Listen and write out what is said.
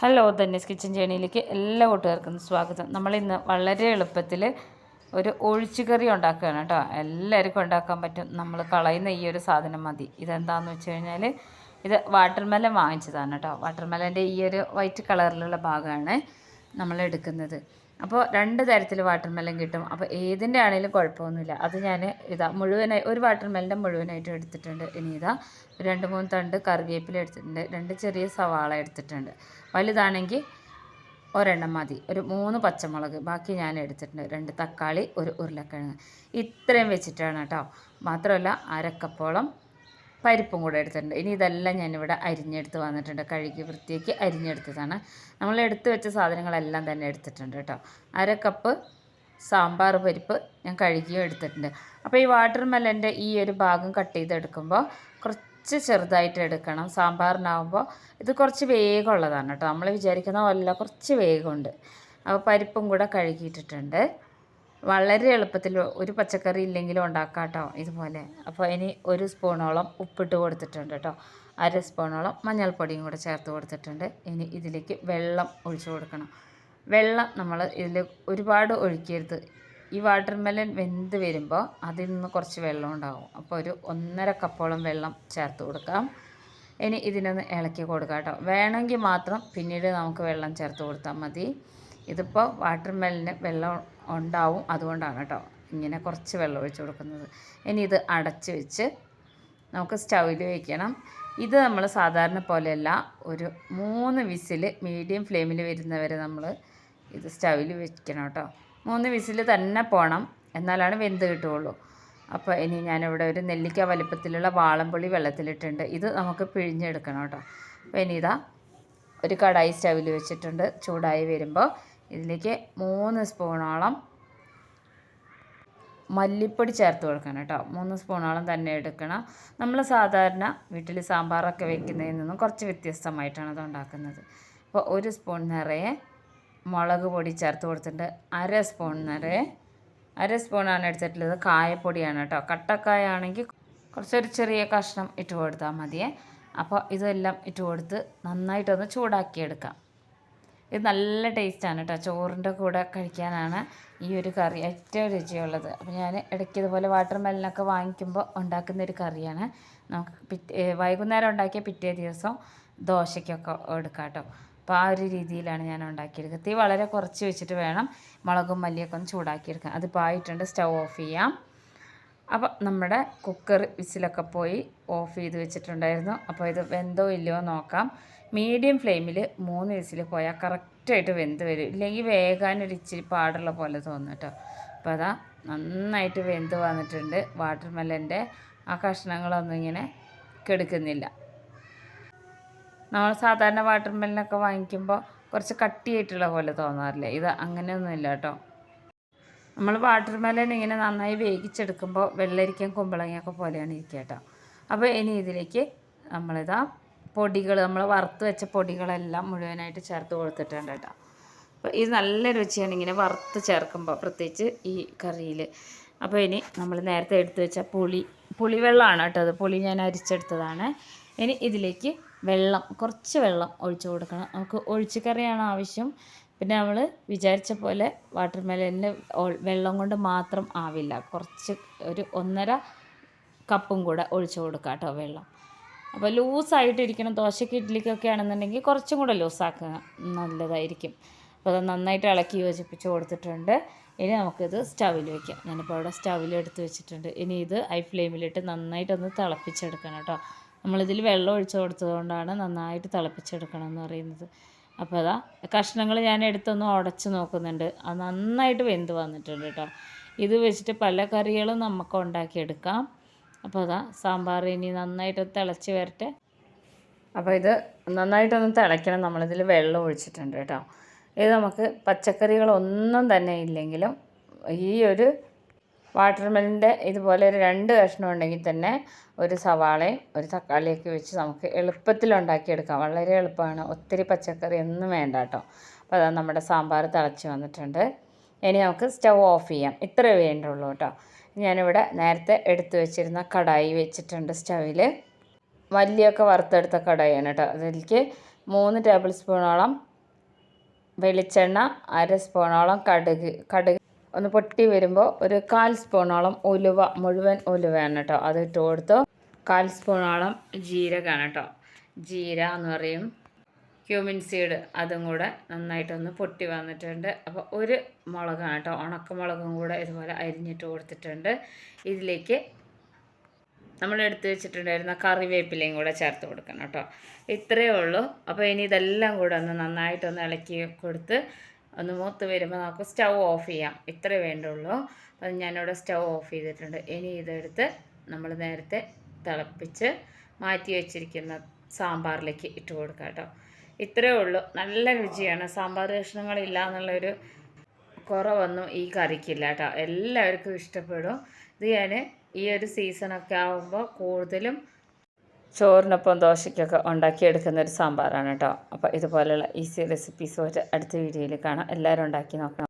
Hello ധന്യസ് kitchen ജേണിയിലേക്ക് എല്ലാ കൂട്ടുകാർക്കും സ്വാഗതം. നമ്മൾ ഇന്ന് വളരെ എളുപ്പത്തിൽ ഒരു ഒഴിച്ചുകറി ഉണ്ടാക്കുകയാണ് കേട്ടോ. എല്ലാവർക്കും ഉണ്ടാക്കാൻ പറ്റും. നമ്മൾ കളയുന്ന ഈ ഒരു സാധനം മതി. ഇതെന്താണെന്ന് വെച്ച് കഴിഞ്ഞാൽ ഇത് വാട്ടർമെലൻ വാങ്ങിച്ചതാണ് കേട്ടോ. വാട്ടർമെലന്റെ ഈ ഒരു വൈറ്റ് കളറിലുള്ള ഭാഗമാണ് നമ്മൾ എടുക്കുന്നത്. അപ്പോൾ രണ്ട് തരത്തിൽ വാട്ടർ വാട്ടർമെലൻ കിട്ടും. അപ്പോൾ ഏതിന്റെ ആണെങ്കിലും കുഴപ്പമൊന്നുമില്ല. അത് ഞാൻ ഇതാ മുഴുവനായി ഒരു വാട്ടർ മെലിന്റെ മുഴുവനായിട്ട് എടുത്തിട്ടുണ്ട്. ഇനി ഇതാ രണ്ട് മൂന്ന് തണ്ട് കറിവേപ്പില എടുത്തിട്ടുണ്ട്. രണ്ട് ചെറിയ സവാള എടുത്തിട്ടുണ്ട്. വലുതാണെങ്കിൽ ഒരെണ്ണം മതി. ഒരു മൂന്ന് പച്ചമുളക്. ബാക്കി ഞാൻ എടുത്തിട്ടുണ്ട്. രണ്ട് തക്കാളി ഒരു ഉരുളക്കിഴങ്ങ്. ഇത്രയും വെച്ചിട്ടാണ് കേട്ടോ. മാത്രമല്ല അരക്കപ്പോളം പരിപ്പും കൂടെ എടുത്തിട്ടുണ്ട്. ഇനി ഇതെല്ലാം ഞാനിവിടെ അരിഞ്ഞെടുത്ത് വന്നിട്ടുണ്ട്. കഴുകി വൃത്തിയാക്കി അരിഞ്ഞെടുത്തതാണ്. നമ്മൾ എടുത്തു വെച്ച സാധനങ്ങളെല്ലാം തന്നെ എടുത്തിട്ടുണ്ട് കേട്ടോ. അര കപ്പ് സാമ്പാർ പരിപ്പ് ഞാൻ കഴുകിയും എടുത്തിട്ടുണ്ട്. അപ്പോൾ ഈ വാട്ടർ മെലന്റെ ഈ ഒരു ഭാഗം കട്ട് ചെയ്തെടുക്കുമ്പോൾ കുറച്ച് ചെറുതായിട്ട് എടുക്കണം. സാമ്പാറിനാവുമ്പോൾ ഇത് കുറച്ച് വേഗമുള്ളതാണ് കേട്ടോ. നമ്മൾ വിചാരിക്കുന്ന പോലെ കുറച്ച് വേഗമുണ്ട്. അപ്പോൾ പരിപ്പും കൂടെ കഴുകിയിട്ടിട്ടുണ്ട്. വളരെ എളുപ്പത്തിൽ ഒരു പച്ചക്കറി ഇല്ലെങ്കിലും ഉണ്ടാക്കാം കേട്ടോ ഇതുപോലെ. അപ്പോൾ ഇനി ഒരു സ്പൂണോളം ഉപ്പിട്ട് കൊടുത്തിട്ടുണ്ട് കേട്ടോ. അര സ്പൂണോളം മഞ്ഞൾപ്പൊടിയും കൂടെ ചേർത്ത് കൊടുത്തിട്ടുണ്ട്. ഇനി ഇതിലേക്ക് വെള്ളം ഒഴിച്ചു കൊടുക്കണം. വെള്ളം നമ്മൾ ഇതിൽ ഒരുപാട് ഒഴിക്കരുത്. ഈ വാട്ടർ മെലൻ വെന്ത് വരുമ്പോൾ അതിൽ നിന്ന് കുറച്ച് വെള്ളം ഉണ്ടാകും അപ്പോൾ ഒരു ഒന്നര കപ്പോളം വെള്ളം ചേർത്ത് കൊടുക്കാം. ഇനി ഇതിനൊന്ന് ഇളക്കി കൊടുക്കാം കേട്ടോ. വേണമെങ്കിൽ മാത്രം പിന്നീട് നമുക്ക് വെള്ളം ചേർത്ത് കൊടുത്താൽ മതി. ഇതിപ്പോൾ വാട്ടർ മെലിന് വെള്ളം ഉണ്ടാവും അതുകൊണ്ടാണ് കേട്ടോ ഇങ്ങനെ കുറച്ച് വെള്ളം ഒഴിച്ച് കൊടുക്കുന്നത്. ഇനി ഇത് അടച്ച് വെച്ച് നമുക്ക് സ്റ്റൗവിൽ വയ്ക്കണം ഇത് നമ്മൾ സാധാരണ പോലെയല്ല ഒരു മൂന്ന് വിസിൽ മീഡിയം ഫ്ലെയിമിൽ വരുന്നവരെ നമ്മൾ ഇത് സ്റ്റൗവിൽ വെക്കണം കേട്ടോ മൂന്ന് വിസിൽ തന്നെ പോകണം എന്നാലാണ് വെന്ത് കിട്ടുകയുള്ളൂ. അപ്പോൾ ഇനി ഞാനിവിടെ ഒരു നെല്ലിക്ക വലിപ്പത്തിലുള്ള വാളംപുളി വെള്ളത്തിലിട്ടുണ്ട്. ഇത് നമുക്ക് പിഴിഞ്ഞെടുക്കണം കേട്ടോ അപ്പോൾ ഇനി ഇതാ ഒരു കടായി സ്റ്റൗവിൽ വെച്ചിട്ടുണ്ട്. ചൂടായി വരുമ്പോൾ ഇതിലേക്ക് മൂന്ന് സ്പൂണോളം മല്ലിപ്പൊടി ചേർത്ത് കൊടുക്കണം കേട്ടോ. മൂന്ന് സ്പൂണോളം തന്നെ എടുക്കണം. നമ്മൾ സാധാരണ വീട്ടിൽ സാമ്പാറൊക്കെ വെക്കുന്നതിൽ നിന്നും കുറച്ച് വ്യത്യസ്തമായിട്ടാണ് അത് ഉണ്ടാക്കുന്നത്. അപ്പോൾ ഒരു സ്പൂൺ നിറയെ മുളക് പൊടി ചേർത്ത് കൊടുത്തിട്ടുണ്ട്. അര സ്പൂൺ നിറയെ അര സ്പൂണാണ് എടുത്തിട്ടുള്ളത്. കായപ്പൊടിയാണ് കേട്ടോ. കട്ടക്കായ ആണെങ്കിൽ കുറച്ചൊരു ചെറിയ കഷ്ണം ഇട്ട് കൊടുത്താൽ മതിയേ. അപ്പോൾ ഇതെല്ലാം ഇട്ട് കൊടുത്ത് നന്നായിട്ടൊന്ന് ചൂടാക്കിയെടുക്കാം. ഇത് നല്ല ടേസ്റ്റാണ് കേട്ടോ ചോറിന്റെ കൂടെ കഴിക്കാനാണ് ഈ ഒരു കറി ഏറ്റവും രുചിയുള്ളത്. അപ്പോൾ ഞാൻ ഇടയ്ക്ക് ഇതുപോലെ വാട്ടർ മെല്ലനൊക്കെ വാങ്ങിക്കുമ്പോൾ ഉണ്ടാക്കുന്ന ഒരു കറിയാണ്. നമുക്ക് പിറ്റേ വൈകുന്നേരം ഉണ്ടാക്കിയ പിറ്റേ ദിവസം ദോശയ്ക്കൊക്കെ എടുക്കാം കേട്ടോ അപ്പോൾ ആ ഒരു രീതിയിലാണ് ഞാൻ ഉണ്ടാക്കിയെടുക്കുക തീ വളരെ കുറച്ച് വെച്ചിട്ട് വേണം മുളകും മല്ലിയൊക്കെ ഒന്ന് ചൂടാക്കിയെടുക്കാൻ. അതിപ്പോൾ ആയിട്ടുണ്ട്. സ്റ്റൗ ഓഫ് ചെയ്യാം. അപ്പോൾ നമ്മുടെ കുക്കർ വിസിലൊക്കെ പോയി ഓഫ് ചെയ്ത് വെച്ചിട്ടുണ്ടായിരുന്നു. അപ്പോൾ ഇത് വെന്തോ ഇല്ലയോ നോക്കാം. മീഡിയം ഫ്ലെയിമിൽ മൂന്ന് വിസിൽ പോയാൽ കറക്റ്റായിട്ട് വെന്ത് വരും. ഇല്ലെങ്കിൽ വേകാനൊരു ഇച്ചിരി പാടുള്ള പോലെ തോന്നും കേട്ടോ. അപ്പോൾ അതാ നന്നായിട്ട് വെന്ത് വന്നിട്ടുണ്ട്. വാട്ടർ മെലന്റെ ആ കഷ്ണങ്ങളൊന്നും ഇങ്ങനെ കെടുക്കുന്നില്ല. നമ്മൾ സാധാരണ വാട്ടർ മെലനൊക്കെ വാങ്ങിക്കുമ്പോൾ കുറച്ച് കട്ടിയായിട്ടുള്ള പോലെ തോന്നാറില്ലേ? ഇത് അങ്ങനെയൊന്നുമില്ല കേട്ടോ. നമ്മൾ വാട്ടർ മെലൻ ഇങ്ങനെ നന്നായി വേവിച്ചെടുക്കുമ്പോൾ വെള്ളരിക്കയും കുമ്പളങ്ങയൊക്കെ പോലെയാണ് ഇരിക്കുക കേട്ടോ. അപ്പോൾ ഇനി ഇതിലേക്ക് നമ്മളിതാ പൊടികൾ നമ്മൾ വറുത്ത് വെച്ച പൊടികളെല്ലാം മുഴുവനായിട്ട് ചേർത്ത് കൊടുത്തിട്ടുണ്ട് കേട്ടോ. അപ്പോൾ ഇത് നല്ല രുചിയാണ് ഇങ്ങനെ വറുത്ത് ചേർക്കുമ്പോൾ പ്രത്യേകിച്ച് ഈ കറിയിൽ അപ്പോൾ ഇനി നമ്മൾ നേരത്തെ എടുത്തു വെച്ച പുളി പുളിവെള്ളമാണ് കേട്ടോ അത്. പുളി ഞാൻ അരിച്ചെടുത്തതാണ്. ഇനി ഇതിലേക്ക് വെള്ളം കുറച്ച് വെള്ളം ഒഴിച്ചു കൊടുക്കണം. നമുക്ക് ഒഴിച്ചു കറിയാണ് ആവശ്യം. പിന്നെ നമ്മൾ വിചാരിച്ച പോലെ വാട്ടർ മെലനിൽ വെള്ളം കൊണ്ട് മാത്രം ആവില്ല. കുറച്ച് ഒരു ഒന്നര കപ്പും കൂടെ ഒഴിച്ചു കൊടുക്കാം കേട്ടോ വെള്ളം. അപ്പോൾ ലൂസായിട്ടിരിക്കണം ദോശയ്ക്ക് ഇഡ്ഡലിക്കൊക്കെ ആണെന്നുണ്ടെങ്കിൽ കുറച്ചും കൂടെ ലൂസാക്കുക. നല്ലതായിരിക്കും. അപ്പോൾ അത് നന്നായിട്ട് ഇളക്കി യോജിപ്പിച്ച് കൊടുത്തിട്ടുണ്ട്. ഇനി നമുക്കിത് സ്റ്റവിൽ വയ്ക്കാം ഞാനിപ്പോൾ അവിടെ സ്റ്റവിൽ എടുത്ത് വെച്ചിട്ടുണ്ട്. ഇനി ഇത് ഹൈ ഫ്ലെയിമിലിട്ട് നന്നായിട്ടൊന്ന് തിളപ്പിച്ചെടുക്കണം കേട്ടോ നമ്മളിതിൽ വെള്ളം ഒഴിച്ച് കൊടുത്തതുകൊണ്ടാണ് നന്നായിട്ട് തിളപ്പിച്ചെടുക്കണം എന്ന് പറയുന്നത്. അപ്പോൾ അതാ കഷ്ണങ്ങൾ ഞാൻ എടുത്തൊന്ന് ഉടച്ച് നോക്കുന്നുണ്ട്. അത് നന്നായിട്ട് വെന്ത് വന്നിട്ടുണ്ട് കേട്ടോ. ഇത് വെച്ചിട്ട് പല കറികളും നമുക്ക് ഉണ്ടാക്കിയെടുക്കാം. അപ്പോൾ അതാ സാമ്പാർ ഇനി നന്നായിട്ട് തിളച്ച് വരട്ടെ. അപ്പോൾ ഇത് നന്നായിട്ടൊന്ന് തിളയ്ക്കണം. നമ്മളിതിൽ വെള്ളം ഒഴിച്ചിട്ടുണ്ട് കേട്ടോ. ഇത് നമുക്ക് പച്ചക്കറികളൊന്നും തന്നെ ഇല്ലെങ്കിലും ഈ ഒരു വാട്ടർമെലിന്റെ ഇതുപോലെ ഒരു രണ്ട് കഷ്ണം ഉണ്ടെങ്കിൽ തന്നെ ഒരു സവാളയും ഒരു തക്കാളിയൊക്കെ വെച്ച് നമുക്ക് എളുപ്പത്തിൽ ഉണ്ടാക്കിയെടുക്കാം. വളരെ എളുപ്പമാണ്. ഒത്തിരി പച്ചക്കറി ഒന്നും വേണ്ട കേട്ടോ. അപ്പോൾ അതാ നമ്മുടെ സാമ്പാർ തിളച്ച് വന്നിട്ടുണ്ട്. ഇനി നമുക്ക് സ്റ്റൗ ഓഫ് ചെയ്യാം. ഇത്രേ വേണ്ടുള്ളൂ കേട്ടോ. ഞാനിവിടെ നേരത്തെ എടുത്തു വെച്ചിരുന്ന കടായി വെച്ചിട്ടുണ്ട് സ്റ്റവിൽ. മല്ലിയൊക്കെ വറുത്തെടുത്ത കടായിയാണ് കേട്ടോ. അതിലേക്ക് മൂന്ന് ടേബിൾ സ്പൂണോളം വെളിച്ചെണ്ണ അര സ്പൂണോളം കടുക് കടുക് ഒന്ന് പൊട്ടി വരുമ്പോൾ ഒരു കാൽ സ്പൂണോളം ഉലുവ മുഴുവൻ ഉലുവയാണ് കേട്ടോ അത് ഇട്ട് കൊടുത്തു. കാൽ സ്പൂണോളം ജീരകമാണ് കേട്ടോ ജീര എന്ന് പറയും. ക്യൂമിൻ സീഡ് അതും കൂടെ നന്നായിട്ടൊന്ന് പൊട്ടി വന്നിട്ടുണ്ട്. അപ്പോൾ ഒരു മുളകാണ് കേട്ടോ ഉണക്കമുളകും കൂടെ ഇതുപോലെ അരിഞ്ഞിട്ട് കൊടുത്തിട്ടുണ്ട്. ഇതിലേക്ക് നമ്മൾ എടുത്തു വെച്ചിട്ടുണ്ടായിരുന്ന കറിവേപ്പിലയും കൂടെ ചേർത്ത് കൊടുക്കണം കേട്ടോ ഇത്രയേ ഉള്ളൂ. അപ്പോൾ ഇനി ഇതെല്ലാം കൂടെ ഒന്ന് നന്നായിട്ടൊന്ന് ഇളക്കി കൊടുത്ത് ഒന്ന് മൂത്ത് വരുമ്പോൾ നമുക്ക് സ്റ്റൗ ഓഫ് ചെയ്യാം. ഇത്രേ വേണ്ടുള്ളൂ. അത് ഞാനിവിടെ സ്റ്റൗ ഓഫ് ചെയ്തിട്ടുണ്ട്. ഇനി ഇതെടുത്ത് നമ്മൾ നേരത്തെ തിളപ്പിച്ച് മാറ്റി വെച്ചിരിക്കുന്ന സാമ്പാറിലേക്ക് ഇട്ട് കൊടുക്കാം കേട്ടോ. ഇത്രയേ ഉള്ളൂ. നല്ല രുചിയാണ്. സാമ്പാർ കഷ്ണങ്ങളില്ല എന്നുള്ളൊരു കുറവൊന്നും ഈ കറിക്കില്ല കേട്ടോ. എല്ലാവർക്കും ഇഷ്ടപ്പെടും. ഇത് ഞാൻ ഈ ഒരു സീസണൊക്കെ ആകുമ്പോൾ കൂടുതലും ചോറിനൊപ്പം ദോശയ്ക്കൊക്കെ ഉണ്ടാക്കിയെടുക്കുന്ന ഒരു സാമ്പാറാണ് കേട്ടോ. അപ്പോൾ ഇതുപോലെയുള്ള ഈസി റെസിപ്പീസ് ഒരു അടുത്ത വീഡിയോയിൽ കാണാം. എല്ലാവരും ഉണ്ടാക്കി നോക്കണം.